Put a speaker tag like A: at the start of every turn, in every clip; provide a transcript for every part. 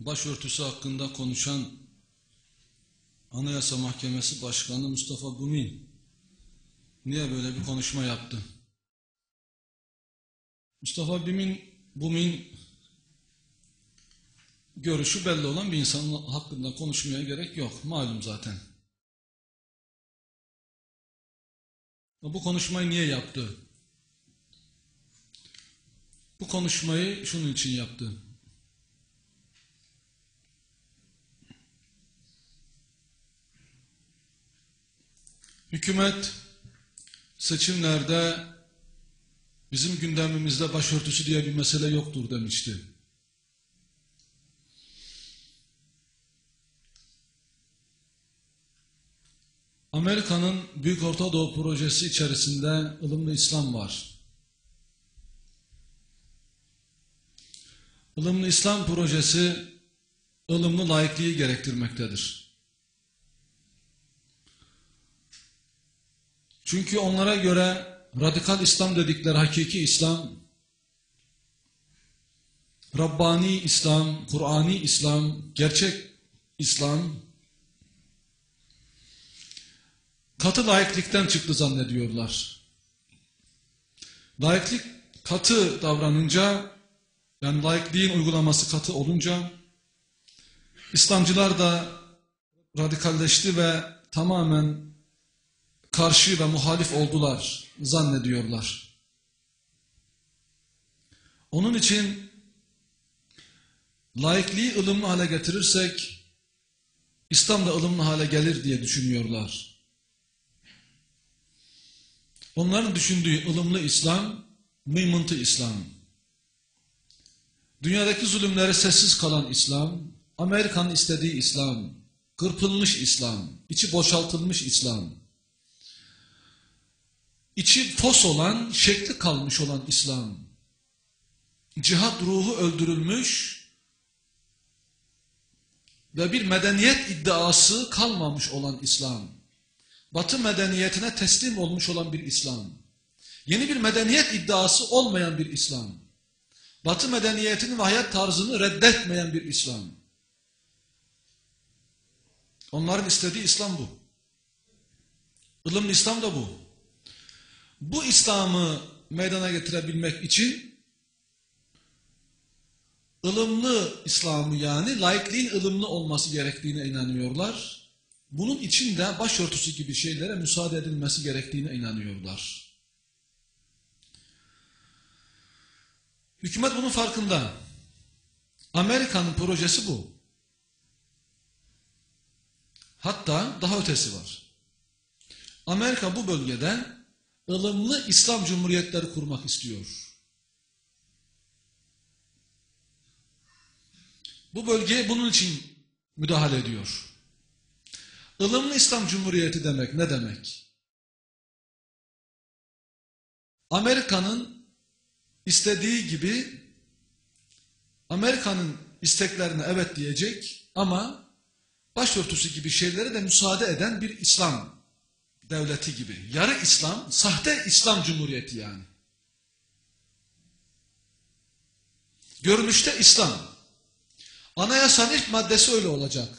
A: başörtüsü hakkında konuşan Anayasa Mahkemesi Başkanı Mustafa Bumin niye böyle bir konuşma yaptı? Mustafa Bumin, Bumin görüşü belli olan bir insanın hakkında konuşmaya gerek yok. Malum zaten. Bu konuşmayı niye yaptı? Bu konuşmayı şunun için yaptı. Hükümet seçimlerde bizim gündemimizde başörtüsü diye bir mesele yoktur demişti. Amerika'nın Büyük Orta Doğu projesi içerisinde ılımlı İslam var. Ilımlı İslam projesi ılımlı laikliği gerektirmektedir. Çünkü onlara göre radikal İslam dedikleri hakiki İslam, Rabbani İslam, Kur'ani İslam, gerçek İslam, katı laiklikten çıktı zannediyorlar. Laiklik katı davranınca, yani laikliğin uygulaması katı olunca, İslamcılar da radikalleşti ve tamamen karşı ve muhalif oldular zannediyorlar. Onun için laikliği ılımlı hale getirirsek İslam da ılımlı hale gelir diye düşünüyorlar. Onların düşündüğü ılımlı İslam, mıymıntı İslam. Dünyadaki zulümlere sessiz kalan İslam, Amerika'nın istediği İslam, kırpılmış İslam, içi boşaltılmış İslam, içi fos olan, şekli kalmış olan İslam, cihat ruhu öldürülmüş ve bir medeniyet iddiası kalmamış olan İslam, Batı medeniyetine teslim olmuş olan bir İslam, yeni bir medeniyet iddiası olmayan bir İslam, Batı medeniyetinin ve hayat tarzını reddetmeyen bir İslam. Onların istediği İslam bu. Ilımlı İslam da bu. Bu İslam'ı meydana getirebilmek için ılımlı İslam'ı yani laikliğin ılımlı olması gerektiğine inanıyorlar. Bunun için de başörtüsü gibi şeylere müsaade edilmesi gerektiğine inanıyorlar. Hükümet bunun farkında. Amerika'nın projesi bu. Hatta daha ötesi var. Amerika bu bölgede ılımlı İslam Cumhuriyetleri kurmak istiyor. Bu bölgeye bunun için müdahale ediyor. Ilımlı İslam Cumhuriyeti demek ne demek? Amerika'nın istediği gibi Amerika'nın isteklerine evet diyecek ama başörtüsü gibi şeylere de müsaade eden bir İslam devleti gibi. Yarı İslam, sahte İslam Cumhuriyeti yani. Görünüşte İslam. Anayasanın ilk maddesi öyle olacak.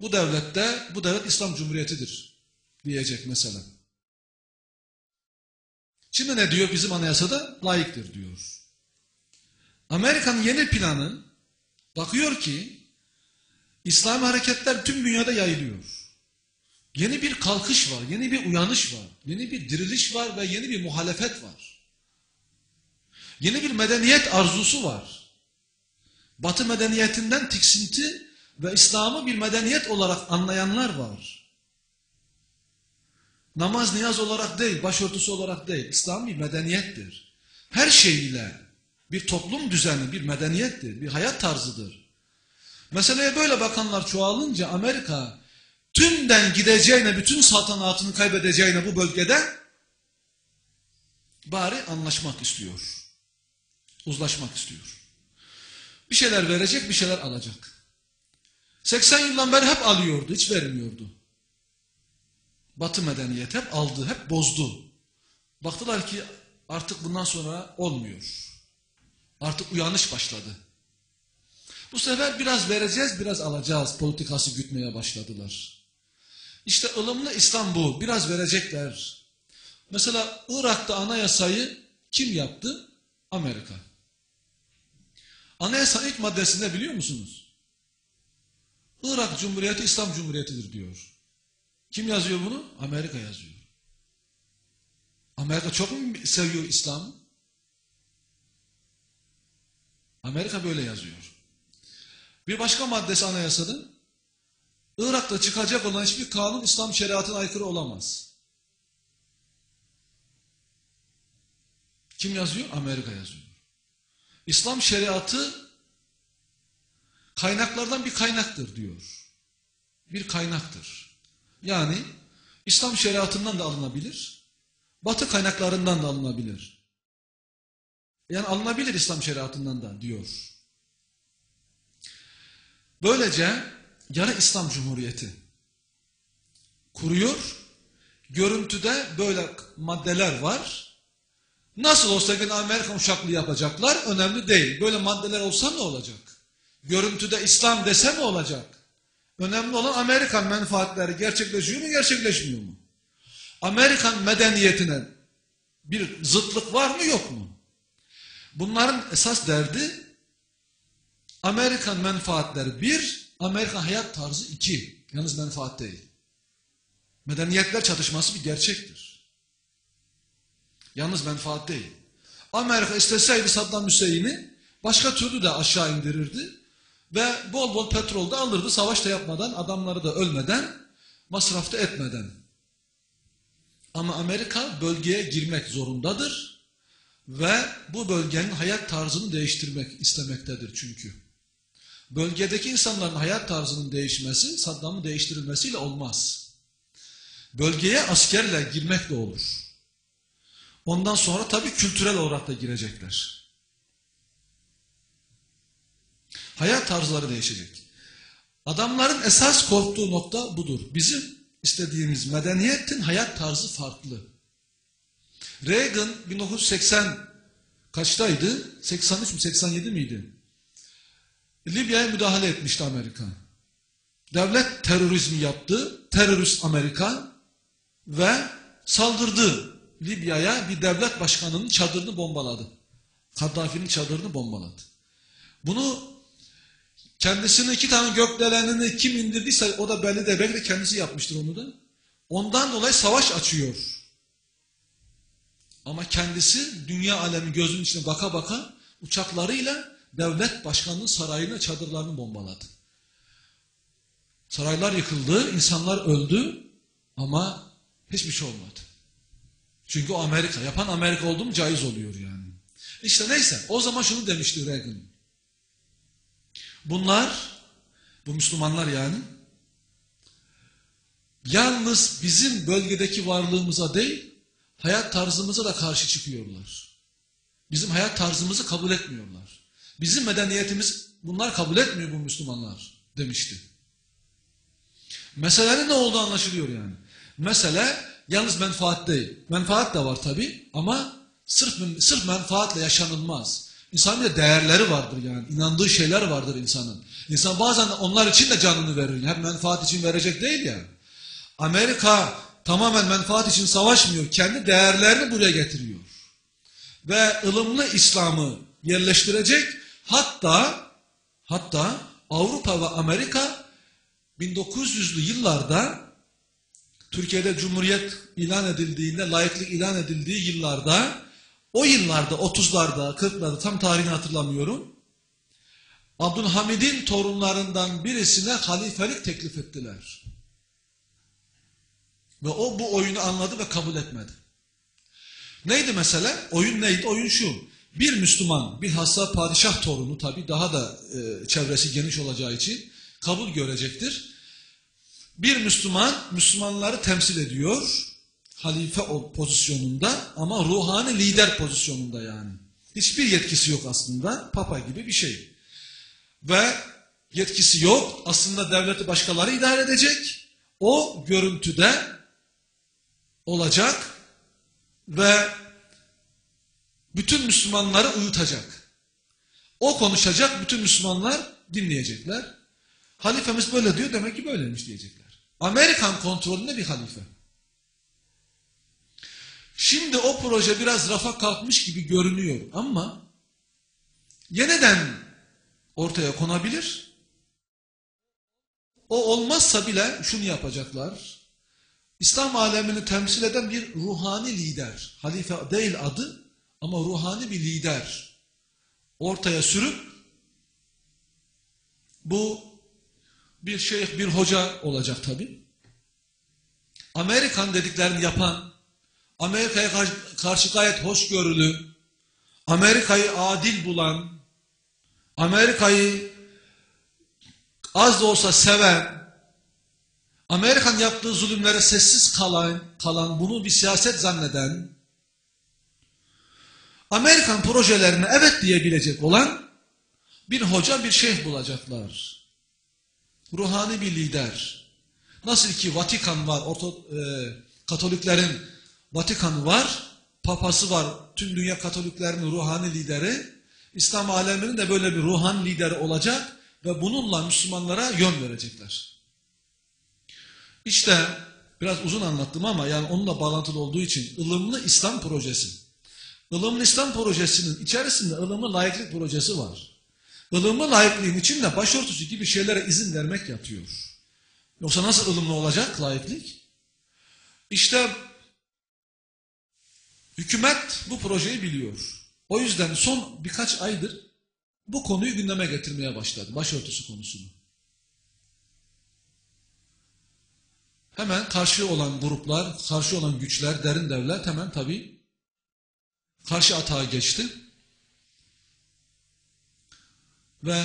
A: Bu devlette, bu devlet İslam Cumhuriyeti'dir diyecek mesela. Şimdi ne diyor bizim anayasada? Layıktır diyor. Amerika'nın yeni planı bakıyor ki İslami hareketler tüm dünyada yayılıyor. Yeni bir kalkış var, yeni bir uyanış var, yeni bir diriliş var ve yeni bir muhalefet var. Yeni bir medeniyet arzusu var. Batı medeniyetinden tiksinti ve İslam'ı bir medeniyet olarak anlayanlar var. Namaz niyaz olarak değil, başörtüsü olarak değil. İslam bir medeniyettir. Her şeyiyle bir toplum düzeni, bir medeniyettir, bir hayat tarzıdır. Meseleye böyle bakanlar çoğalınca Amerika tümden gideceğine, bütün saltanatını kaybedeceğine bu bölgede bari anlaşmak istiyor. Uzlaşmak istiyor. Bir şeyler verecek, bir şeyler alacak. 80 yıldan beri hep alıyordu, hiç vermiyordu. Batı medeniyet hep aldı, hep bozdu. Baktılar ki artık bundan sonra olmuyor. Artık uyanış başladı. Bu sefer biraz vereceğiz, biraz alacağız politikası gütmeye başladılar. İşte ılımlı İslam bu. Biraz verecekler. Mesela Irak'ta anayasayı kim yaptı? Amerika. Anayasa ilk maddesinde biliyor musunuz? Irak Cumhuriyeti İslam Cumhuriyeti'dir diyor. Kim yazıyor bunu? Amerika yazıyor. Amerika çok mu seviyor İslam'ı? Amerika böyle yazıyor. Bir başka maddesi anayasada Irak'ta çıkacak olan hiçbir kanun İslam şeriatına aykırı olamaz. Kim yazıyor? Amerika yazıyor. İslam şeriatı kaynaklardan bir kaynaktır diyor. Bir kaynaktır. Yani İslam şeriatından da alınabilir, Batı kaynaklarından da alınabilir. Yani alınabilir İslam şeriatından da diyor. Böylece yarı İslam Cumhuriyeti kuruyor. Görüntüde böyle maddeler var. Nasıl olsa yine Amerikan uçaklı yapacaklar önemli değil. Böyle maddeler olsa ne olacak? Görüntüde İslam dese mi olacak? Önemli olan Amerikan menfaatleri gerçekleşiyor mu gerçekleşmiyor mu? Amerikan medeniyetine bir zıtlık var mı yok mu? Bunların esas derdi Amerikan menfaatleri bir, Amerikan hayat tarzı iki. Yalnız menfaat değil. Medeniyetler çatışması bir gerçektir. Yalnız menfaat değil. Amerika isteseydi Saddam Hüseyin'i başka türlü de aşağı indirirdi. Ve bol bol petrol da alırdı savaş da yapmadan, adamları da ölmeden, masraf da etmeden. Ama Amerika bölgeye girmek zorundadır. Ve bu bölgenin hayat tarzını değiştirmek istemektedir çünkü. Bölgedeki insanların hayat tarzının değişmesi Saddam'ın değiştirilmesiyle olmaz. Bölgeye askerle girmek de olur. Ondan sonra tabii kültürel olarak da girecekler. Hayat tarzları değişecek. Adamların esas korktuğu nokta budur. Bizim istediğimiz medeniyetin hayat tarzı farklı. Reagan 1980 kaçtaydı? 83 mi 87 miydi? Libya'ya müdahale etmişti Amerika. Devlet terörizmi yaptı. Terörist Amerika ve saldırdı. Libya'ya bir devlet başkanının çadırını bombaladı. Kaddafi'nin çadırını bombaladı. Bunu kendisinin iki tane gökdelenini kim indirdiyse o da belli de belki de kendisi yapmıştır onu da. Ondan dolayı savaş açıyor. Ama kendisi dünya alemi gözünün içine baka baka uçaklarıyla devlet başkanının sarayına çadırlarını bombaladı. Saraylar yıkıldı, insanlar öldü ama hiçbir şey olmadı. Çünkü o Amerika, yapan Amerika oldu mu caiz oluyor yani. İşte neyse, o zaman şunu demişti Reagan. Bunlar, bu Müslümanlar yani, yalnız bizim bölgedeki varlığımıza değil, hayat tarzımıza da karşı çıkıyorlar. Bizim hayat tarzımızı kabul etmiyorlar. Bizim medeniyetimiz bunlar kabul etmiyor bu Müslümanlar demişti. Meselenin ne olduğu anlaşılıyor yani. Mesele yalnız menfaat değil. Menfaat da var tabi ama sırf, sırf menfaatle yaşanılmaz. İnsanın bir değerleri vardır yani. İnandığı şeyler vardır insanın. İnsan bazen onlar için de canını verir. Hem menfaat için verecek değil ya. Amerika tamamen menfaat için savaşmıyor. Kendi değerlerini buraya getiriyor. Ve ılımlı İslam'ı yerleştirecek Hatta hatta Avrupa ve Amerika 1900'lü yıllarda Türkiye'de Cumhuriyet ilan edildiğinde, layıklık ilan edildiği yıllarda o yıllarda 30'larda 40'larda tam tarihini hatırlamıyorum. Abdülhamid'in torunlarından birisine halifelik teklif ettiler. Ve o bu oyunu anladı ve kabul etmedi. Neydi mesele? Oyun neydi? Oyun şu. Bir Müslüman, bilhassa padişah torunu tabi daha da e, çevresi geniş olacağı için kabul görecektir. Bir Müslüman, Müslümanları temsil ediyor. Halife pozisyonunda ama ruhani lider pozisyonunda yani. Hiçbir yetkisi yok aslında. Papa gibi bir şey. Ve yetkisi yok. Aslında devleti başkaları idare edecek. O görüntüde olacak ve bütün Müslümanları uyutacak. O konuşacak, bütün Müslümanlar dinleyecekler. Halifemiz böyle diyor demek ki böyleymiş diyecekler. Amerikan kontrolünde bir halife. Şimdi o proje biraz rafa kalkmış gibi görünüyor ama yeniden ortaya konabilir. O olmazsa bile şunu yapacaklar. İslam alemini temsil eden bir ruhani lider. Halife değil adı ama ruhani bir lider. Ortaya sürüp bu bir şeyh, bir hoca olacak tabi. Amerikan dediklerini yapan, Amerika'ya karşı, gayet hoşgörülü, Amerika'yı adil bulan, Amerika'yı az da olsa seven, Amerikan yaptığı zulümlere sessiz kalan, kalan bunu bir siyaset zanneden, Amerikan projelerine evet diyebilecek olan bir hoca, bir şeyh bulacaklar. Ruhani bir lider. Nasıl ki Vatikan var, Orta, e, Katoliklerin Vatikanı var, papası var, tüm dünya Katoliklerinin ruhani lideri. İslam aleminin de böyle bir ruhani lideri olacak ve bununla Müslümanlara yön verecekler. İşte biraz uzun anlattım ama yani onunla bağlantılı olduğu için ılımlı İslam projesi. Ilımlı İslam projesinin içerisinde ılımlı layıklık projesi var. Ilımlı layıklığın içinde başörtüsü gibi şeylere izin vermek yatıyor. Yoksa nasıl ılımlı olacak layıklık? İşte hükümet bu projeyi biliyor. O yüzden son birkaç aydır bu konuyu gündeme getirmeye başladı. Başörtüsü konusunu. Hemen karşı olan gruplar, karşı olan güçler, derin devlet hemen tabii karşı atağa geçti. Ve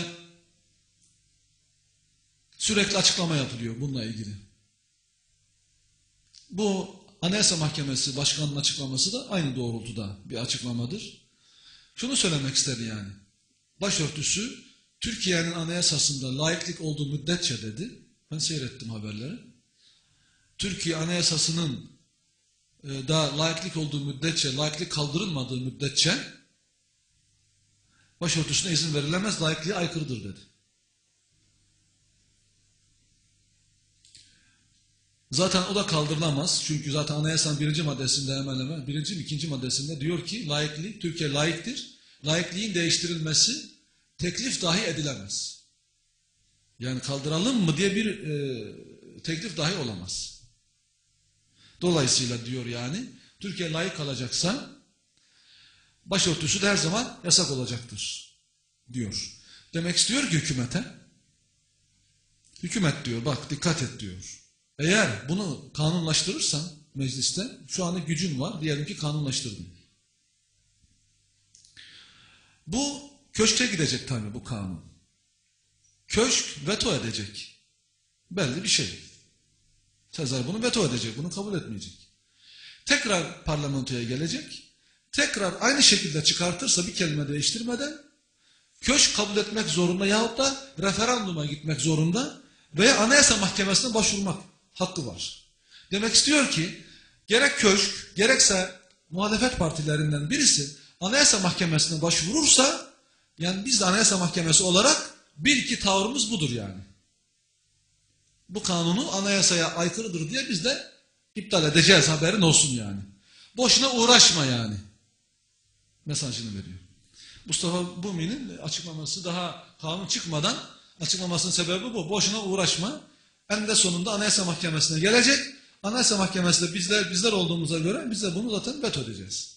A: sürekli açıklama yapılıyor bununla ilgili. Bu Anayasa Mahkemesi Başkanı'nın açıklaması da aynı doğrultuda bir açıklamadır. Şunu söylemek istedi yani. Başörtüsü Türkiye'nin anayasasında layıklık olduğu müddetçe dedi. Ben seyrettim haberleri. Türkiye anayasasının e, da layıklık olduğu müddetçe, layıklık kaldırılmadığı müddetçe başörtüsüne izin verilemez, layıklığa aykırıdır dedi. Zaten o da kaldırılamaz. Çünkü zaten anayasanın birinci maddesinde hemen hemen, birinci mi ikinci maddesinde diyor ki layıklık, Türkiye layıktır. Layıklığın değiştirilmesi teklif dahi edilemez. Yani kaldıralım mı diye bir e, teklif dahi olamaz. Dolayısıyla diyor yani Türkiye layık kalacaksa başörtüsü de her zaman yasak olacaktır diyor. Demek istiyor ki hükümete hükümet diyor bak dikkat et diyor. Eğer bunu kanunlaştırırsan mecliste şu anda gücün var diyelim ki kanunlaştırdın. Bu köşke gidecek tabii bu kanun. Köşk veto edecek. Belli bir şey. Sezar bunu veto edecek, bunu kabul etmeyecek. Tekrar parlamentoya gelecek. Tekrar aynı şekilde çıkartırsa bir kelime değiştirmeden köşk kabul etmek zorunda yahut da referanduma gitmek zorunda veya anayasa mahkemesine başvurmak hakkı var. Demek istiyor ki gerek köşk gerekse muhalefet partilerinden birisi anayasa mahkemesine başvurursa yani biz de anayasa mahkemesi olarak bir iki tavrımız budur yani. Bu kanunu anayasaya aykırıdır diye biz de iptal edeceğiz haberin olsun yani. Boşuna uğraşma yani. Mesajını veriyor. Mustafa Bumi'nin açıklaması daha kanun çıkmadan açıklamasının sebebi bu. Boşuna uğraşma. En de sonunda Anayasa Mahkemesi'ne gelecek. Anayasa Mahkemesi'nde bizler bizler olduğumuza göre biz de bunu zaten veto edeceğiz.